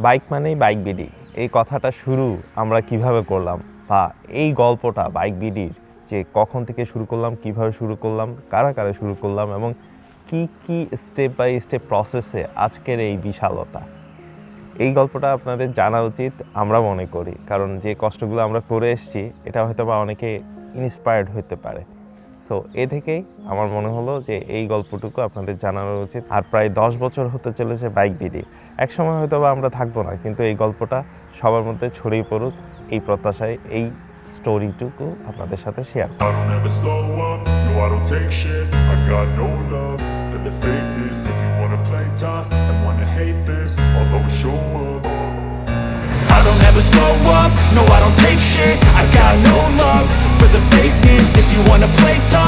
Bike মানেই bike BD. এই কথাটা শুরু আমরা কীভাবে করলাম বা এই গল্পটা বাইক বিডির, যে কখন থেকে শুরু করলাম, কীভাবে শুরু করলাম, কারা কারা শুরু করলাম এবং কি কি স্টেপ বাই স্টেপ প্রসেসে আজকের এই বিশালতা। এই গল্পটা আপনাদের জানা উচিত, আমরা মনে করি। কারণ যে কষ্টগুলো আমরা করে এসেছি, এটা হয়তো বা অনেকে ইন্সপায়ার্ড হতে পারে। সো এ থেকেই আমার মনে হলো যে এই গল্পটুকু আপনাদের জানানো উচিত। আর প্রায় দশ বছর হতে চলেছে বাইক বিডি এক সময় হয়তো বা আমরা থাকব না কিন্তু এই গল্পটা সবার মধ্যে ছড়িয়ে পড়ুক এই প্রত্যাশায় এই স্টোরিটুকু আপনাদের সাথে share slow up, no I don't take shit. I got no love for the fakeness. If you wanna play tough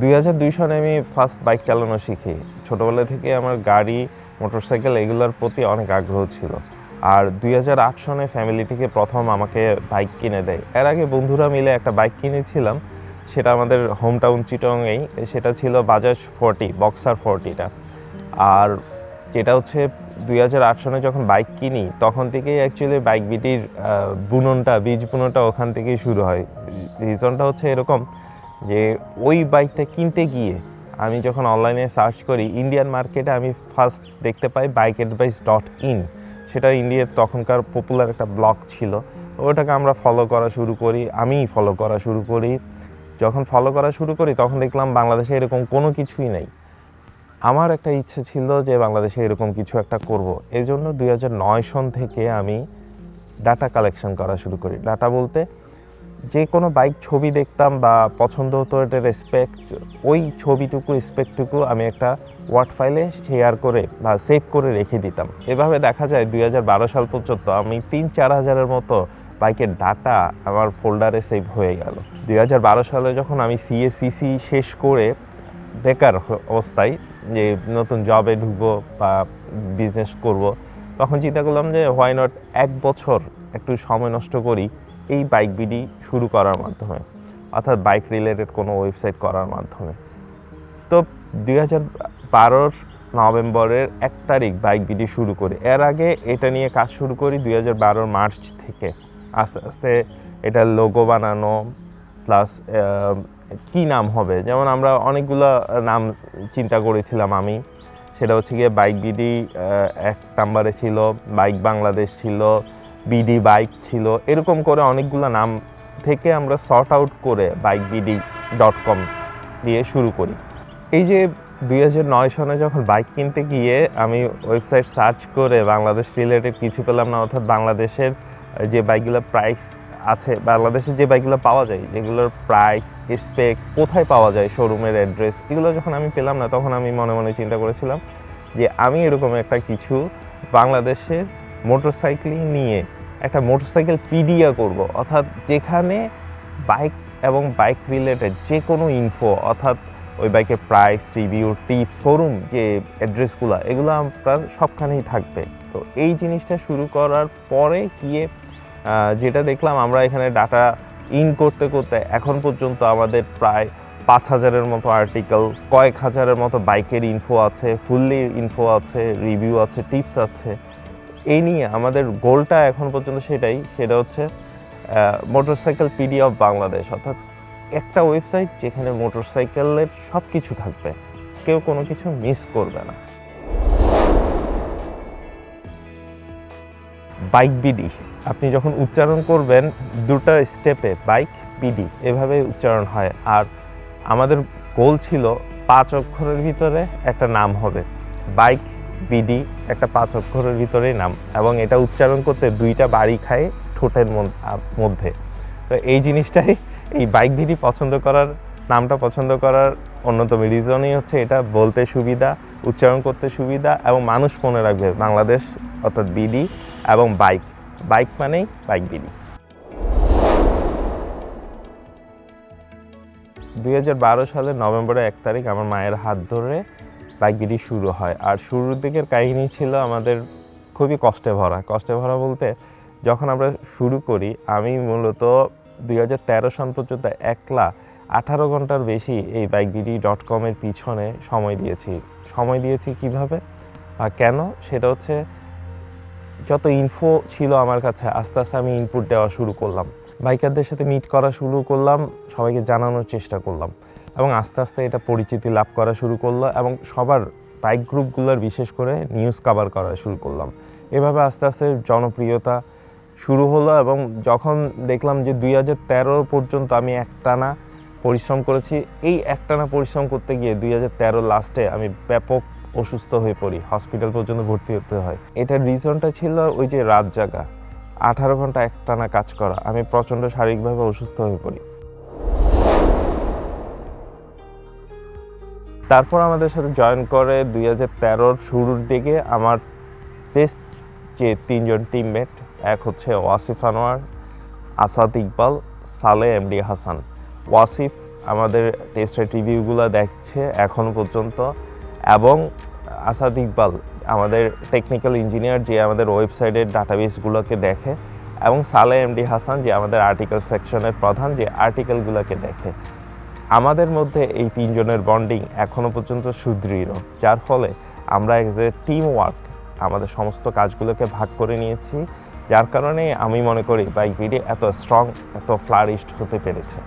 দুই হাজার দুই সনে আমি ফার্স্ট বাইক চালানো শিখি। ছোটোবেলা থেকে আমার গাড়ি মোটরসাইকেল এগুলোর প্রতি অনেক আগ্রহ ছিল। আর দুই হাজার আট সনে ফ্যামিলি থেকে প্রথম আমাকে বাইক কিনে দেয়। এর আগে বন্ধুরা মিলে একটা বাইক কিনেছিলাম। সেটা আমাদের হোম টাউন চিটংয়েই সেটা ছিল বাজাজ ফোরটি বক্সার ফোরটিটা আর যেটা হচ্ছে দুই হাজার আট সনে যখন বাইক কিনি, তখন থেকেই অ্যাকচুয়ালি বাইক বিটির বুননটা, বীজ বুননটা ওখান থেকেই শুরু হয়। রিজনটা হচ্ছে এরকম যে, ওই বাইকটা কিনতে গিয়ে আমি যখন অনলাইনে সার্চ করি ইন্ডিয়ান মার্কেটে আমি ফার্স্ট দেখতে পাই বাইক অ্যাডভাইস ডট ইন সেটা ইন্ডিয়ার তখনকার পপুলার একটা ব্লগ ছিল। ওটাকে আমরা ফলো করা শুরু করি, আমিই ফলো করা শুরু করি। যখন ফলো করা শুরু করি, তখন দেখলাম বাংলাদেশে এরকম কোনো কিছুই নেই। আমার একটা ইচ্ছে ছিল যে বাংলাদেশে এরকম কিছু একটা করব। এই জন্য দুই হাজার নয় সন থেকে আমি ডাটা কালেকশন করা শুরু করি। ডাটা বলতে যে কোনো বাইক ছবি দেখতাম বা পছন্দ হতো এটার স্পেক্ট ওই ছবিটুকু স্পেকটুকু আমি একটা ওয়ার্ড ফাইলে শেয়ার করে বা সেভ করে রেখে দিতাম। এভাবে দেখা যায় দুই হাজার বারো সাল পর্যন্ত আমি তিন চার হাজারের মতো বাইকের ডাটা আমার ফোল্ডারে সেভ হয়ে গেল। দুই হাজার বারো সালে যখন আমি সিএসিসি শেষ করে বেকার অবস্থায় যে নতুন জবে ঢুকবো বা বিজনেস করব, তখন চিন্তা করলাম যে হোয়াই নট এক বছর একটু সময় নষ্ট করি এই বাইক বিডি শুরু করার মাধ্যমে, অর্থাৎ বাইক রিলেটেড কোনো ওয়েবসাইট করার মাধ্যমে। তো দুই হাজার বারোর নভেম্বরের এক তারিখ বাইক বিডি শুরু করি। এর আগে এটা নিয়ে কাজ শুরু করি দুই হাজার বারোর মার্চ থেকে। আস্তে আস্তে এটা লোগো বানানো প্লাস কি নাম হবে? যেমন আমরা অনেকগুলো নাম চিন্তা করেছিলাম আমি। সেটা হচ্ছে গিয়ে বাইক বিডি এক নাম্বারে ছিল বাইক বাংলাদেশ ছিল বিডি বাইক ছিল, এরকম করে অনেকগুলো নাম থেকে আমরা সর্ট আউট করে বাইক বিডি ডট কম দিয়ে শুরু করি। এই যে দুই হাজার নয় সনে যখন বাইক কিনতে গিয়ে আমি ওয়েবসাইট সার্চ করে বাংলাদেশ রিলেটেড কিছু পেলাম না, অর্থাৎ বাংলাদেশের যে বাইকগুলোর প্রাইস আছে, বাংলাদেশে যে বাইকগুলো পাওয়া যায়, যেগুলোর প্রাইস স্পেক কোথায় পাওয়া যায় শোরুমের অ্যাড্রেস এগুলো যখন আমি পেলাম না, তখন আমি মনে মনে চিন্তা করেছিলাম যে আমি এরকম একটা কিছু বাংলাদেশের মোটরসাইকেলিং নিয়ে একটা মোটরসাইকেল পিডিয়া করব। অর্থাৎ যেখানে বাইক এবং বাইক রিলেটেড যে কোনো ইনফো অর্থাৎ ওই বাইকের প্রাইস রিভিউ টিপ শোরুম যে অ্যাড্রেসগুলো এগুলো আপনার সবখানেই থাকবে। তো এই জিনিসটা শুরু করার পরে গিয়ে যেটা দেখলাম আমরা এখানে ডাটা ইন করতে করতে এখন পর্যন্ত আমাদের প্রায় পাঁচ হাজারের মতো আর্টিকেল কয়েক হাজারের মতো বাইকের ইনফো আছে, ফুললি ইনফো আছে রিভিউ আছে টিপস আছে। এই নিয়ে আমাদের গোলটা এখন পর্যন্ত সেটাই, সেটা হচ্ছে মোটরসাইকেল পিডি অফ বাংলাদেশ অর্থাৎ একটা ওয়েবসাইট যেখানে মোটরসাইকেলের সব কিছু থাকবে। কেউ কোনো কিছু মিস করবে না। বাইক বিডি আপনি যখন উচ্চারণ করবেন দুটো স্টেপে বাইক বিডি এভাবে উচ্চারণ হয়। আর আমাদের গোল ছিল পাঁচ অক্ষরের ভিতরে একটা নাম হবে। বাইক বিডি একটা পাঁচ অক্ষরের ভিতরেই নাম। এবং এটা উচ্চারণ করতে দুইটা বাড়ি খায় ঠোঁটের মধ্য- মধ্যে। তো এই জিনিসটাই এই বাইক বিডি পছন্দ করার, নামটা পছন্দ করার অন্যতম রিজনই হচ্ছে এটা। বলতে সুবিধা, উচ্চারণ করতে সুবিধা এবং মানুষ মনে রাখবে। বাংলাদেশ অর্থাৎ বিডি এবং বাইক বাইক মানেই বাইক বিডি দুই সালের নভেম্বরে এক তারিখ আমার মায়ের হাত ধরে বাইক বিডি শুরু হয়। আর শুরুর দিকের কাহিনী ছিল আমাদের খুবই কষ্টে ভরা। কষ্টে ভরা বলতে যখন আমরা শুরু করি, আমি মূলত দুই সন পর্যন্ত একলা আঠারো ঘণ্টার বেশি এই বাইক বিডি ডট কমের পিছনে সময় দিয়েছি। সময় দিয়েছি কীভাবে? আর কেন? সেটা হচ্ছে যত ইনফো ছিল আমার কাছে, আস্তে আস্তে আমি ইনপুট দেওয়া শুরু করলাম। বাইকারদের সাথে মিট করা শুরু করলাম, সবাইকে জানানোর চেষ্টা করলাম এবং আস্তে আস্তে এটা পরিচিতি লাভ করা শুরু করল এবং সবার বাইক গ্রুপগুলোর বিশেষ করে নিউজ কভার করা শুরু করলাম। এভাবে আস্তে আস্তে জনপ্রিয়তা শুরু হলো এবং যখন দেখলাম যে দুই হাজার তেরো পর্যন্ত আমি একটানা পরিশ্রম করেছি, এই একটানা পরিশ্রম করতে গিয়ে দুই হাজার তেরো লাস্টে আমি ব্যাপক অসুস্থ হয়ে পড়ি হসপিটাল পর্যন্ত ভর্তি হতে হয়। এটার রিজনটা ছিল ওই যে রাত জাগা, আঠারো ঘণ্টা একটানা কাজ করা, আমি প্রচণ্ড শারীরিকভাবে অসুস্থ হয়ে পড়ি। তারপর আমাদের সাথে জয়েন করে দুই হাজার তেরোর শুরুর দিকে আমার বেস্ট যে তিনজন টিমমেট এক হচ্ছে ওয়াসিফ আনোয়ার, আসাদ ইকবাল, সালে এমডি হাসান। ওয়াসিফ আমাদের টেস্টের রিভিউগুলো দেখছে এখনও পর্যন্ত। এবং আসাদ ইকবাল, আমাদের টেকনিক্যাল ইঞ্জিনিয়ার যে আমাদের ওয়েবসাইটের ডাটাবেসগুলোকে দেখে, এবং সালে এমডি হাসান, যে আমাদের আর্টিকেল সেকশনের প্রধান, যে আর্টিকেলগুলোকে দেখে। আমাদের মধ্যে এই তিনজনের বন্ডিং এখনও পর্যন্ত সুদৃঢ়, যার ফলে আমরা এ টিম ওয়ার্ক আমাদের সমস্ত কাজগুলোকে ভাগ করে নিয়েছি, যার কারণে আমি মনে করি বাইক বিডি এত স্ট্রং এত ফ্লারিস্ট হতে পেরেছে।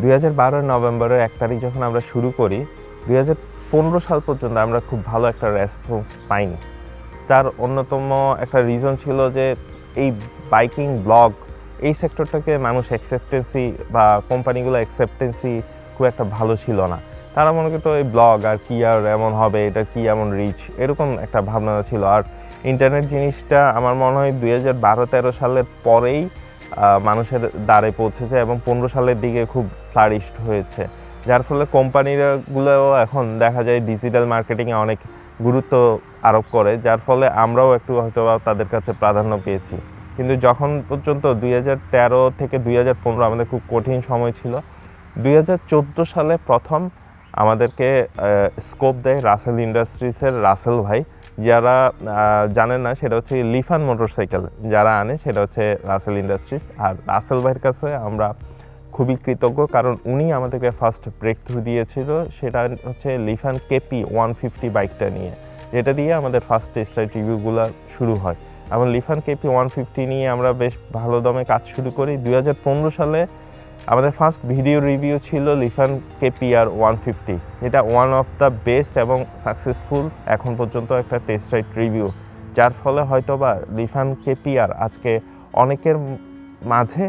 দুই হাজার বারোর নভেম্বরের এক তারিখ যখন আমরা শুরু করি, দুই হাজার পনেরো সাল পর্যন্ত আমরা খুব ভালো একটা রেসপন্স পাইনি। তার অন্যতম একটা রিজন ছিল যে এই বাইকিং ব্লগ এই সেক্টরটাকে মানুষ অ্যাকসেপ্টেন্সি বা কোম্পানিগুলো অ্যাকসেপ্টেন্সি খুব একটা ভালো ছিল না। তারা মনে করতো এই ব্লগ আর কী আর এমন হবে, এটা কি এমন রিচ এরকম একটা ভাবনা ছিল। আর ইন্টারনেট জিনিসটা আমার মনে হয় দুই হাজার বারো তেরো সালের পরেই মানুষের দ্বারে পৌঁছেছে এবং পনেরো সালের দিকে খুব ফ্লারিস্ট হয়েছে। যার ফলে কোম্পানিগুলোও এখন দেখা যায় ডিজিটাল মার্কেটিংয়ে অনেক গুরুত্ব আরোপ করে, যার ফলে আমরাও একটু হয়তো তাদের কাছে প্রাধান্য পেয়েছি। কিন্তু যখন পর্যন্ত দুই হাজার তেরো থেকে দুই হাজার পনেরো আমাদের খুব কঠিন সময় ছিল, দুই হাজার চোদ্দ সালে প্রথম আমাদেরকে স্কোপ দেয় রাসেল ইন্ডাস্ট্রিজের রাসেল ভাই, যারা জানেন না, সেটা হচ্ছে লিফান মোটরসাইকেল যারা আনে সেটা হচ্ছে রাসেল ইন্ডাস্ট্রিজ আর রাসেল ভাইয়ের কাছে আমরা খুবই কৃতজ্ঞ, কারণ উনি আমাদেরকে ফার্স্ট ব্রেক থ্রু দিয়েছিল, সেটা হচ্ছে লিফান কেপি ওয়ান ফিফটি বাইকটা নিয়ে, যেটা দিয়ে আমাদের ফার্স্ট টেস্ট রাইড রিভিউগুলো শুরু হয়। এবং লিফান কেপি ওয়ান ফিফটি নিয়ে আমরা বেশ ভালো দমে কাজ শুরু করি। দু হাজার পনেরো সালে আমাদের ফার্স্ট ভিডিও রিভিউ ছিল Lifan KP R one fifty যেটা ওয়ান অফ দ্য বেস্ট এবং সাকসেসফুল এখন পর্যন্ত একটা টেস্ট রাইড রিভিউ যার ফলে হয়তোবা লিফান কেপি আর আজকে অনেকের মাঝে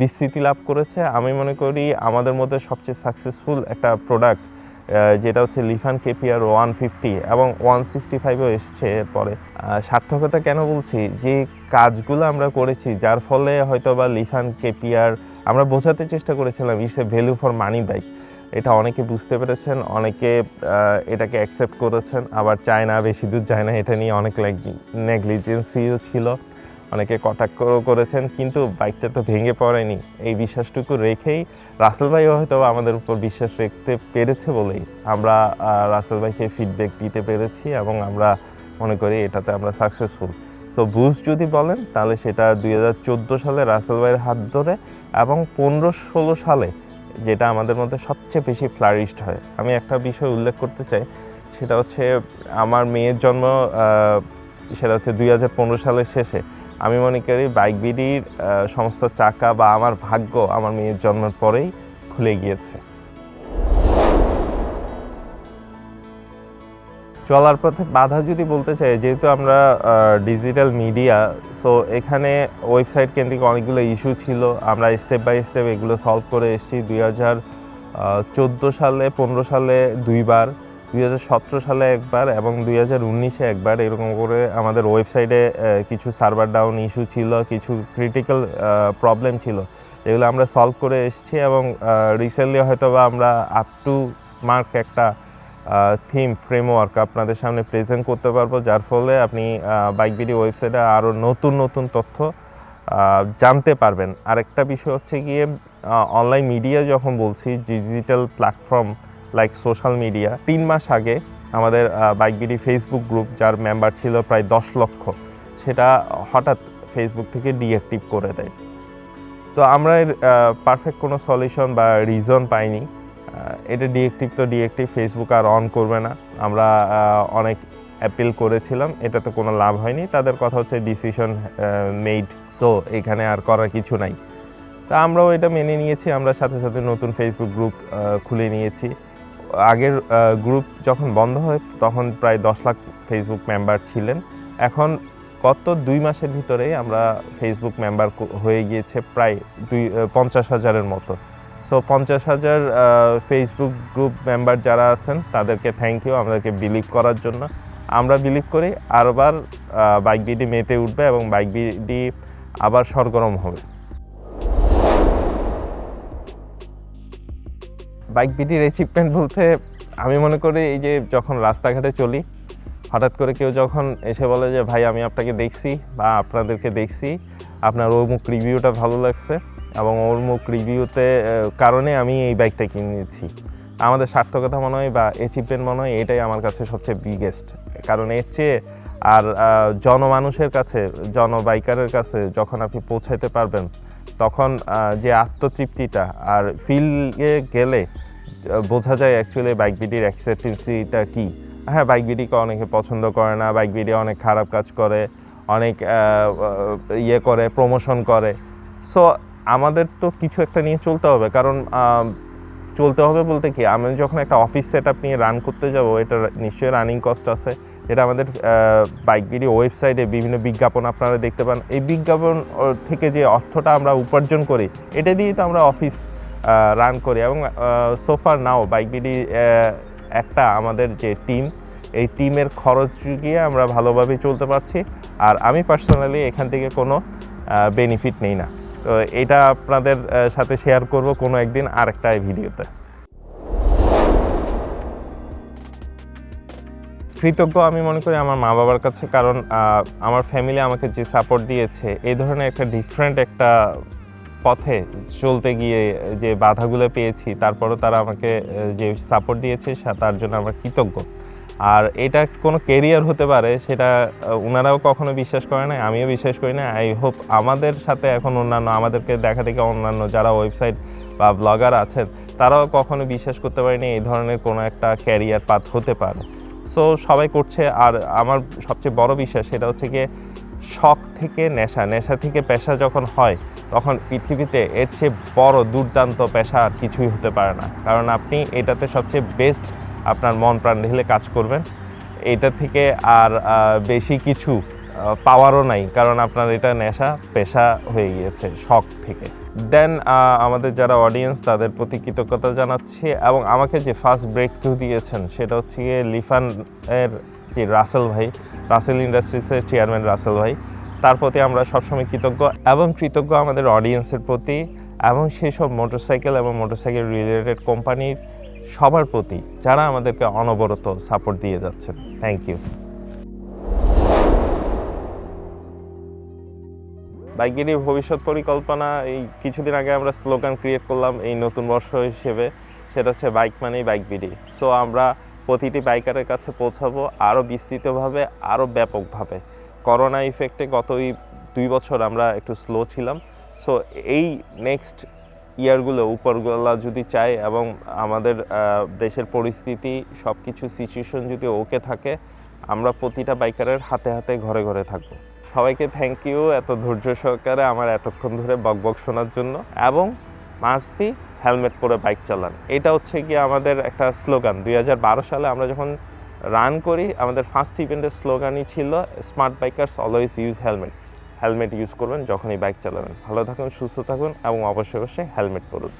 বিস্তৃতি লাভ করেছে। আমি মনে করি আমাদের মধ্যে সবচেয়ে সাকসেসফুল একটা প্রোডাক্ট যেটা হচ্ছে লিফান কেপিআর ওয়ান ফিফটি এবং ওয়ান সিক্সটি ফাইভও এসছে আহ, সার্থকতা কেন বলছি? যে কাজগুলো আমরা করেছি যার ফলে হয়তো বা লিফান কেপিআর আমরা বোঝাতে চেষ্টা করেছিলাম is a value for money bike এটা অনেকে বুঝতে পেরেছেন অনেকে এটাকে অ্যাকসেপ্ট করেছেন আবার চায় না বেশি দূর যায় না এটা নিয়ে অনেক নেগলিজেন্সিও ছিল। অনেকে কটাক্ষ করেছেন, কিন্তু বাইকটা তো ভেঙে পড়েনি। এই বিশ্বাসটুকু রেখেই রাসেল ভাইও হয়তো আমাদের উপর বিশ্বাস রাখতে পেরেছে বলেই আমরা রাসেল ভাইকে ফিডব্যাক দিতে পেরেছি এবং আমরা মনে করি এটাতে আমরা সাকসেসফুল সো বুঝ যদি বলেন, তাহলে সেটা দুই হাজার চোদ্দ সালে রাসেল ভাইয়ের হাত ধরে এবং পনেরো ষোলো সালে যেটা আমাদের মধ্যে সবচেয়ে বেশি ফ্লারিস্ট হয়। আমি একটা বিষয় উল্লেখ করতে চাই, সেটা হচ্ছে আমার মেয়ের জন্ম সেটা হচ্ছে দুই হাজার পনেরো সালের শেষে। আমি মনে করি বাইক বিডির সমস্ত চাকা বা আমার ভাগ্য আমার মেয়ের জন্মের পরেই খুলে গিয়েছে। চলার পথে বাধা যদি বলতে চাই, যেহেতু আমরা ডিজিটাল মিডিয়া সো এখানে ওয়েবসাইট কেন্দ্রিক অনেকগুলো ইস্যু ছিল। আমরা স্টেপ বাই স্টেপ এগুলো সলভ করে এসেছি দুই হাজার চোদ্দ সালে, পনেরো সালে দুইবার। দুই হাজার সতেরো সালে একবার এবং দুই হাজার উনিশে একবার এরকম করে আমাদের ওয়েবসাইটে কিছু সার্ভার ডাউন ইস্যু ছিল, কিছু ক্রিটিক্যাল প্রবলেম ছিল। এগুলো আমরা সলভ করে এসেছি এবং রিসেন্টলি হয়তো বা আমরা আপ টু মার্ক একটা থিম ফ্রেমওয়ার্ক আপনাদের সামনে প্রেজেন্ট করতে পারব। যার ফলে আপনি বাইক বিডি ওয়েবসাইটে আরও নতুন নতুন তথ্য জানতে পারবেন। আরেকটা বিষয় হচ্ছে গিয়ে অনলাইন মিডিয়া যখন বলছি digital platform like social media তিন মাস আগে আমাদের বাইক বিডি ফেসবুক গ্রুপ যার মেম্বার ছিল প্রায় দশ লক্ষ, সেটা হঠাৎ ফেসবুক থেকে ডিঅ্যাক্টিভ করে দেয়। তো আমরা এর পারফেক্ট কোনো সলিউশন বা রিজন পাইনি। এটা ডিএক্টিভ তো ডিএক্টিভ ফেসবুক আর অন করবে না। আমরা অনেক অ্যাপিল করেছিলাম, এটাতে কোনো লাভ হয়নি। তাদের কথা হচ্ছে ডিসিশন মেড সো এখানে আর করার কিছু নাই। তা আমরাও এটা মেনে নিয়েছি, আমরা সাথে সাথে নতুন ফেসবুক গ্রুপ খুলে নিয়েছি। আগের গ্রুপ যখন বন্ধ হয়, তখন প্রায় দশ লাখ ফেসবুক মেম্বার ছিলেন। এখন গত দুই মাসের ভিতরেই আমরা ফেসবুক মেম্বার হয়ে গিয়েছে প্রায় দুই পঞ্চাশ হাজারের মতো। সো পঞ্চাশ হাজার ফেসবুক গ্রুপ মেম্বার যারা আছেন, তাদেরকে থ্যাংক ইউ আমাদেরকে বিলিভ করার জন্য। আমরা বিলিভ করি, আরবার বাইক বিডি মেতে উঠবে এবং বাইক বিডি আবার সরগরম হবে। বাইক বিডির অ্যাচিভমেন্ট বলতে আমি মনে করি এই যে যখন রাস্তাঘাটে চলি, হঠাৎ করে কেউ যখন এসে বলে যে, ভাই, আমি আপনাকে দেখছি বা আপনাদেরকে দেখছি, আপনার অমুক রিভিউটা ভালো লাগছে এবং ওর মুখ রিভিউতে কারণে আমি এই বাইকটা কিনেছি আমাদের সার্থকতা মনে হয় বা অ্যাচিভমেন্ট মনে হয় এটাই আমার কাছে সবচেয়ে বিগেস্ট কারণ এর চেয়ে আর জনমানুষের কাছে, জনবাইকারের কাছে যখন আপনি পৌঁছাইতে পারবেন, তখন যে আত্মতৃপ্তিটা আর ফিল্ডে গেলে বোঝা যায় অ্যাকচুয়ালি বাইক বিডির অ্যাক্সেপ্টেন্সিটা কী। হ্যাঁ বাইক বিডিকে অনেকে পছন্দ করে না বাইক বিডি অনেক খারাপ কাজ করে, অনেক ইয়ে করে প্রমোশন করে। সো আমাদের তো কিছু একটা নিয়ে চলতে হবে, কারণ চলতে হবে বলতে কি, আমি যখন একটা অফিস সেট আপ নিয়ে রান করতে যাব, এটা নিশ্চয়ই রানিং কস্ট আছে। এটা আমাদের বাইক বিডি ওয়েবসাইটে বিভিন্ন বিজ্ঞাপন আপনারা দেখতে পান। এই বিজ্ঞাপন থেকে যে অর্থটা আমরা উপার্জন করি, এটা দিয়েই তো আমরা অফিস রান করি এবং সোফার নাও বাইক বিডি একটা আমাদের যে টিম এই টিমের খরচ গিয়ে আমরা ভালোভাবে চলতে পারছি। আর আমি পার্সোনালি এখান থেকে কোনো বেনিফিট নেই না। তো এটা আপনাদের সাথে শেয়ার করব কোনো একদিন আর আরেকটা ভিডিওতে। কৃতজ্ঞ আমি মনে করি আমার মা বাবার কাছে, কারণ আমার ফ্যামিলি আমাকে যে সাপোর্ট দিয়েছে, এই ধরনের একটা ডিফারেন্ট একটা পথে চলতে গিয়ে যে বাধাগুলো পেয়েছি, তারপরও তারা আমাকে যে সাপোর্ট দিয়েছে তার জন্য আমরা কৃতজ্ঞ। আর এটা কোনো কেরিয়ার হতে পারে, সেটা ওনারাও কখনো বিশ্বাস করে না আমিও বিশ্বাস করি না আই হোপ আমাদের সাথে এখন অন্যান্য, আমাদেরকে দেখা দেখে অন্যান্য যারা ওয়েবসাইট বা ব্লগার আছেন, তারাও কখনো বিশ্বাস করতে পারেনি এই ধরনের কোনো একটা ক্যারিয়ার পাথ হতে পারে। সো সবাই করছে, আর আমার সবচেয়ে বড় বিশ্বাস সেটা হচ্ছে গিয়ে শখ থেকে নেশা নেশা থেকে পেশা যখন হয়, তখন পৃথিবীতে এর চেয়ে বড় দুর্দান্ত পেশা আর কিছুই হতে পারে না। কারণ আপনি এটাতে সবচেয়ে বেস্ট আপনার মন প্রাণ ঢেলে কাজ করবেন। এটা থেকে আর বেশি কিছু পাওয়ারও নাই, কারণ আপনার এটা নেশা, পেশা হয়ে গিয়েছে শখ থেকে। দেন আমাদের যারা অডিয়েন্স তাদের প্রতি কৃতজ্ঞতা জানাচ্ছি এবং আমাকে যে ফার্স্ট ব্রেক থ্রু দিয়েছেন, সেটা হচ্ছে লিফান এর যে রাসেল ভাই, রাসেল ইন্ডাস্ট্রিজের চেয়ারম্যান রাসেল ভাই। তার প্রতি আমরা সবসময় কৃতজ্ঞ এবং কৃতজ্ঞ আমাদের অডিয়েন্সের প্রতি এবং সেসব মোটরসাইকেল এবং মোটরসাইকেল রিলেটেড কোম্পানির সবার প্রতি যারা আমাদেরকে অনবরত সাপোর্ট দিয়ে যাচ্ছেন। থ্যাংক ইউ বাইকেরই ভবিষ্যৎ পরিকল্পনা, এই কিছুদিন আগে আমরা স্লোগান ক্রিয়েট করলাম এই নতুন বর্ষ হিসেবে। সেটা হচ্ছে বাইক মানেই বাইক বিডি সো আমরা প্রতিটি বাইকারের কাছে পৌঁছাবো আরও বিস্তৃতভাবে আরও ব্যাপকভাবে। করোনা ইফেক্টে গত দুই বছর আমরা একটু স্লো ছিলাম। সো এই নেক্সট ইয়ারগুলো উপরগুলা যদি চাই এবং আমাদের দেশের পরিস্থিতি সব কিছু সিচুয়েশন যদি ওকে থাকে, আমরা প্রতিটা বাইকারের হাতে হাতে ঘরে ঘরে থাকব। সবাইকে থ্যাংক ইউ এত ধৈর্য সহকারে আমার এতক্ষণ ধরে বকবক শোনার জন্য। এবং মাস্ট বি হেলমেট পরে বাইক চালান। এটা হচ্ছে কি আমাদের একটা স্লোগান। দুই হাজার বারো সালে আমরা যখন রান করি, আমাদের ফার্স্ট ইভেন্টের স্লোগানই ছিল smart bikers always use helmet helmet use করবেন যখনই বাইক চালাবেন। ভালো থাকুন, সুস্থ থাকুন এবং অবশ্যই অবশ্যই হেলমেট পরুন।